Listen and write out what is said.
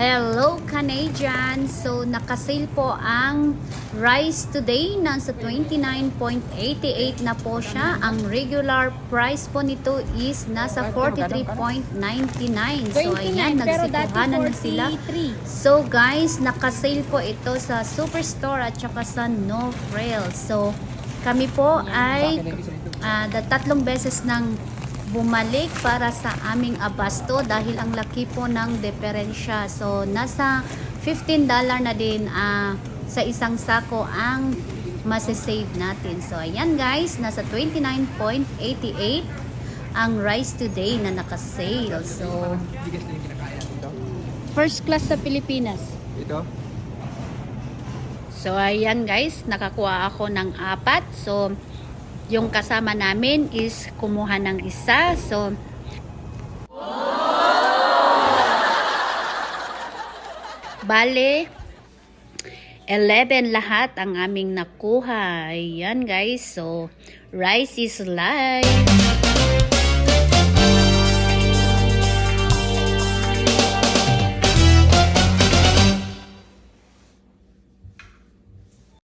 Hello Canadian! So nakasale po ang rice today. Nasa 29.88 na po siya. Ang regular price po nito is nasa 43.99. So ayan, 29, pero dati nagsikuhanan na sila. 43. So guys, nakasale po ito sa Superstore at saka sa No Frail. So kami po ay da- tatlong beses nang bumalik para sa aming abasto dahil ang laki po ng diferensya. So nasa 15 dollar na din ah, sa isang sako ang masasave natin. So ayan guys, nasa 29.88 ang rice today na nakasale. So. First class sa Pilipinas. Ito? So, ayan guys, nakakuha ako ng apat. So, yung kasama namin is kumuha ng isa. So, bale, 11 lahat ang aming nakuha. Ayan guys, so, rice is life.